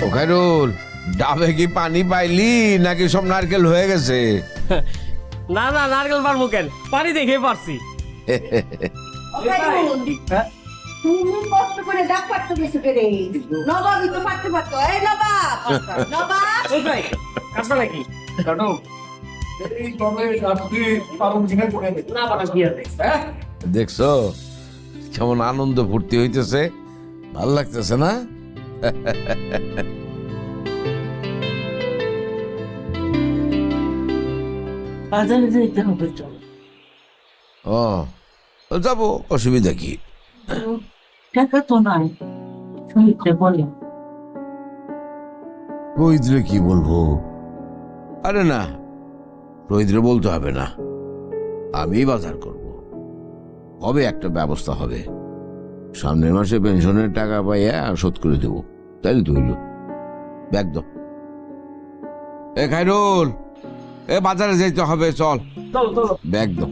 খাইরুল ডাবে কি পানি পাইলি নাকি সব নারকেল হয়ে গেছে? না না নারকেল পারব কেন? পানি দেখে পারছি। হ্যাঁ? তুমি কষ্ট করে ডাক পারতো কিছু করে নবাবই তো পারতে পারতো। এই নবাব নবাব! ওই ভাই কাটো এই তবে আপনি পারুন জিনে করে দিন না পারা কি আছে হ্যাঁ? দেখছ কেমন আনন্দ ফুর্তি হইতেছে। ভালো লাগতেছে না? বাজারে ও যাব, অসুবিধা কি? টাকা রোহিতরে কি বলব? আরে না, রোহিতরে বলতে হবে না। আমি বাজার করব। হবে একটা ব্যবস্থা হবে? সামনের মাসে পেনশনের টাকা পাইয়া শোধ করে দেবো। তাই তো হইল। ব্যাগ দাও। এ খাইরুল এ বাজারে যেতে হবে চল। চলো চলো। ব্যাগ দাও।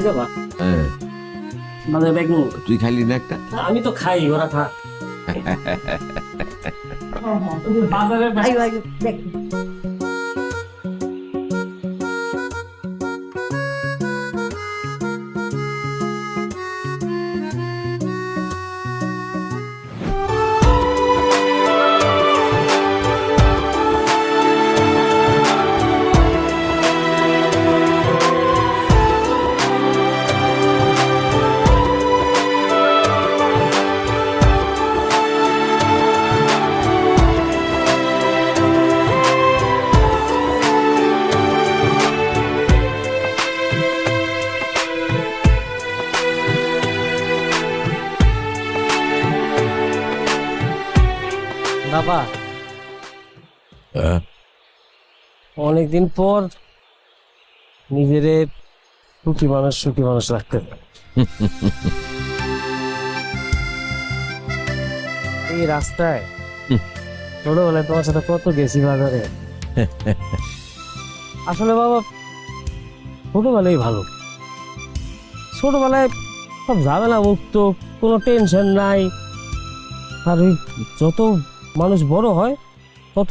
যাবা? হ্যাঁ। ব্যাগ তুই খাইলি না একটা? আমি তো খাই ওরা থাক। বাজারে বাবা। হ্যাঁ। অনেকদিন পর নিজেরে সুখী মানুষ সুখী মানুষ রাখতে এই রাস্তায় ছোটবেলায় তোমার সাথে কত গেছি বাজারে। আসলে বাবা ছোটবেলায় ভালো। ছোটবেলায় সব ঝামেলা মুক্ত কোনো টেনশন নাই। আর যত মানুষ বড় হয় তত